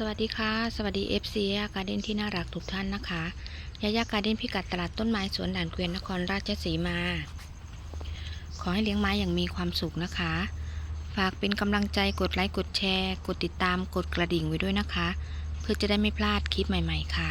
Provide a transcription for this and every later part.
สวัสดีค่ะ สวัสดี FC ยาการ์เด้นที่น่ารักทุกท่านนะคะยายาการ์เด้นพิกัดตลาดต้นไม้สวนด่านเกวียนนครราชสีมา ขอให้เลี้ยงไม้อย่างมีความสุขนะคะ ฝากเป็นกำลังใจกดไลค์กดแชร์ กดติดตามกดกระดิ่งไว้ด้วยนะคะ เพื่อจะได้ไม่พลาดคลิปใหม่ ๆ ค่ะ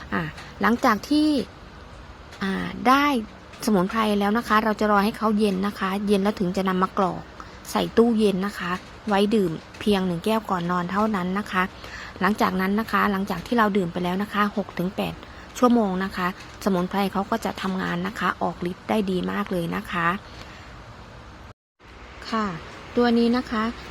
หลังจากที่ได้สมุนไพรแล้วนะคะ เราจะรอให้เขาเย็นนะคะ เย็นแล้วถึงจะนำมากรอก ใส่ตู้เย็นนะคะ ไว้ดื่มเพียงหนึ่งแก้วก่อนนอนเท่านั้นนะคะ หลังจากนั้นนะคะ หลังจากที่เราดื่มไปแล้วนะคะ6-8ชั่วโมงนะคะ สมุนไพรเขาก็จะทำงานนะคะ ออกฤทธิ์ได้ดีมากเลยนะคะ ค่ะ ตัวนี้นะคะ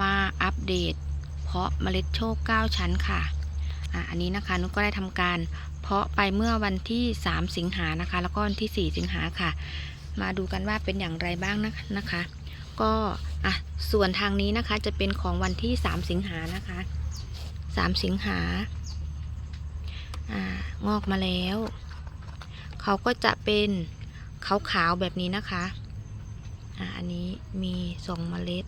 มาอัปเดต เพาะเมล็ดโชค 9 ชั้นค่ะอะ อันนี้นะคะนุกก็ได้ทำการเพาะไปเมื่อวันที่ 3 สิงหานะคะ แล้วก็วันที่ 4 สิงหาค่ะ มาดูกันว่าเป็นอย่างไรบ้างนะนะคะ ก็อะส่วนทางนี้นะคะจะเป็นของวันที่ 3 สิงหานะคะ 3 สิงหาอ่างอกมาแล้ว เขาก็จะเป็นขาวๆแบบนี้นะคะอะอันนี้มีสองเมล็ด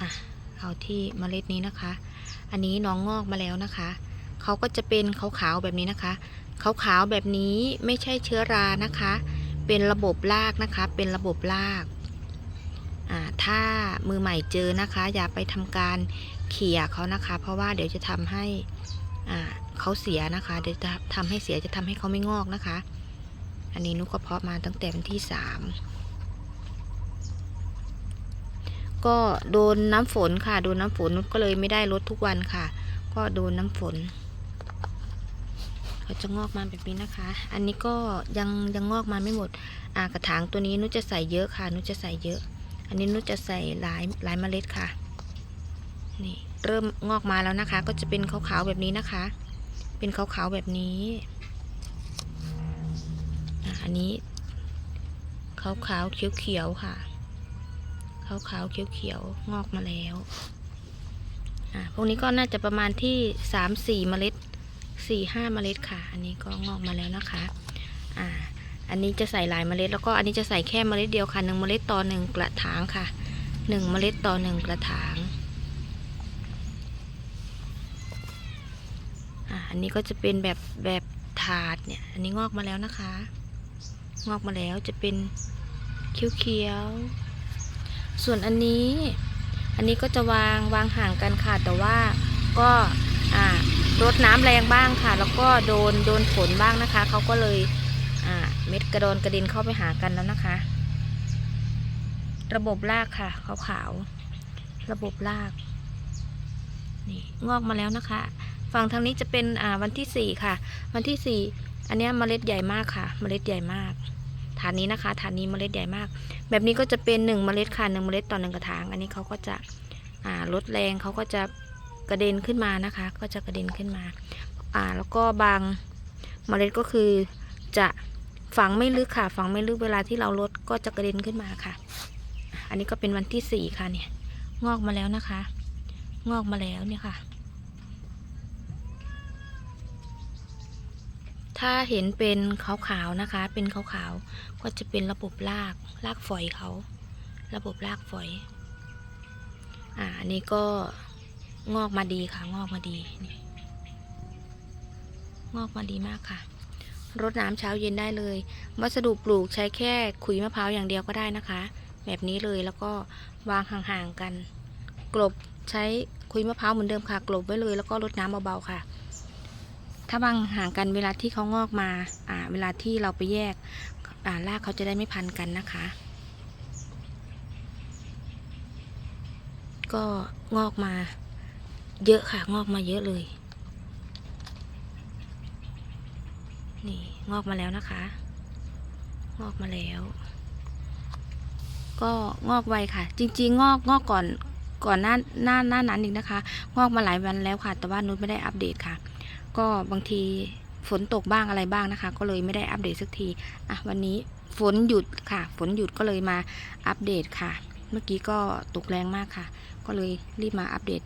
อะเอาที่เมล็ดนี้นะคะ อันนี้น้องงอกมาแล้วนะคะเขาก็จะเป็นขาวๆแบบนี้นะคะขาวๆแบบนี้ไม่ใช่เชื้อรานะคะ เป็นระบบรากนะคะ เป็นระบบรากถ้ามือใหม่เจอนะคะ อย่าไปทำการเขี่ยเขานะคะ เพราะว่าเดี๋ยวจะทำให้เขาเสียนะคะ เดี๋ยวจะทำให้เสียจะทำให้เขาไม่งอกนะคะ อันนี้นุกก็เพาะมาตั้งแต่วันที่สาม ก็โดนน้ำฝนค่ะ โดนน้ำฝนนุชก็เลยไม่ได้ลดทุกวันค่ะ ก็โดนน้ำฝนเขาจะงอกมาแบบนี้นะคะ อันนี้ก็ยังยังงอกมาไม่หมด อ่ากระถางตัวนี้นุชจะใส่เยอะค่ะนุชจะใส่เยอะ อันนี้นุชจะใส่หลายหลายเมล็ดค่ะ นี่เริ่มงอกมาแล้วนะคะ ก็จะเป็นขาวๆแบบนี้นะคะ เป็นขาวๆแบบนี้อันนี้ขาวๆเขียวๆค่ะ ขาวๆเขียวๆงอกมาแล้วอะพวกนี้ก็น่าจะประมาณที่สามสี่เมล็ดสี่ห้าเมล็ดค่ะ อันนี้ก็งอกมาแล้วนะคะอ่าอันนี้จะใส่หลายเมล็ด แล้วก็อันนี้จะใส่แค่เมล็ดเดียวค่ะหนึ่งเมล็ดต่อหนึ่งกระถางค่ะหนึ่งเมล็ดต่อหนึ่งกระถางอะอันนี้ก็จะเป็นแบบแบบถาดเนี่ย อันนี้งอกมาแล้วนะคะ งอกมาแล้วจะเป็นเขียวๆ ส่วนอันนี้ อันนี้ก็จะวางวางห่างกันค่ะ แต่ว่าก็อ่ารดน้ำแรงบ้างค่ะ แล้วก็โดนโดนฝนบ้างนะคะ เขาก็เลยอ่าเม็ดกระโดนกระด็นเข้าไปหากันแล้วนะคะ ระบบรากค่ะขาวๆระบบรากนี่งอกมาแล้วนะคะ ฝั่งทางนี้จะเป็นอ่าวันที่สี่ค่ะ วันที่สี่อันนี้เมล็ดใหญ่มากค่ะ เมล็ดใหญ่มาก ฐานนี้นะคะ ฐานนี้เมล็ดใหญ่มาก แบบนี้ก็จะเป็นหนึ่งเมล็ดค่ะหนึ่งเมล็ดต่อหนึ่งกระถาง อันนี้เขาก็จะลดแรงเขาก็จะกระเด็นขึ้นมานะคะ ก็จะกระเด็นขึ้นมาอ่าแล้วก็บางเมล็ดก็คือจะฝังไม่ลึกค่ะ ฝังไม่ลึกเวลาที่เราลดก็จะกระเด็นขึ้นมาค่ะ อันนี้ก็เป็นวันที่สี่ค่ะเนี่ย งอกมาแล้วนะคะ งอกมาแล้วเนี่ยค่ะ ถ้าเห็นเป็นขาวๆนะคะ เป็นขาวๆก็จะเป็นระบบรากรากฝอยเขา ระบบรากฝอย อ่าอันนี้ก็งอกมาดีค่ะ งอกมาดีนี่งอกมาดีมากค่ะรดน้ำเช้าเย็นได้เลย วัสดุปลูกใช้แค่ขุยมะพร้าวอย่างเดียวก็ได้นะคะ แบบนี้เลยแล้วก็วางห่างๆกัน กลบใช้ขุยมะพร้าวเหมือนเดิมค่ะ กลบไว้เลยแล้วก็รดน้ำเบาๆค่ะ ถ้าวางห่างกันเวลาที่เขางอกมาอ่าเวลาที่เราไปแยกอ่ารากเขาจะได้ไม่พันกันนะคะ ก็งอกมาเยอะค่ะ งอกมาเยอะเลย นี่งอกมาแล้วนะคะ งอกมาแล้ว ก็งอกไวค่ะ จริง ๆ งอกงอกก่อนก่อนหน้าหน้าหน้านั้นอีกนะคะ งอกมาหลายวันแล้วค่ะ แต่ว่านุชไม่ได้อัปเดตค่ะ ก็บางทีฝนตกบ้างอะไรบ้างนะคะ ก็เลยไม่ได้อัปเดตสักทีอะวันนี้ฝนหยุดค่ะ ฝนหยุดก็เลยมาอัปเดตค่ะ เมื่อกี้ก็ตกแรงมากค่ะ ก็เลยรีบมาอัปเดต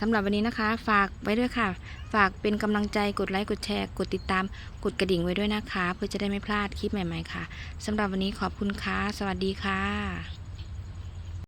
สำหรับวันนี้นะคะ ฝากไว้ด้วยค่ะ ฝากเป็นกำลังใจกดไลค์กดแชร์ กดติดตาม กดกระดิ่งไว้ด้วยนะคะ เพื่อจะได้ไม่พลาดคลิปใหม่ ๆ ค่ะสำหรับวันนี้ขอบคุณค่ะ สวัสดีค่ะ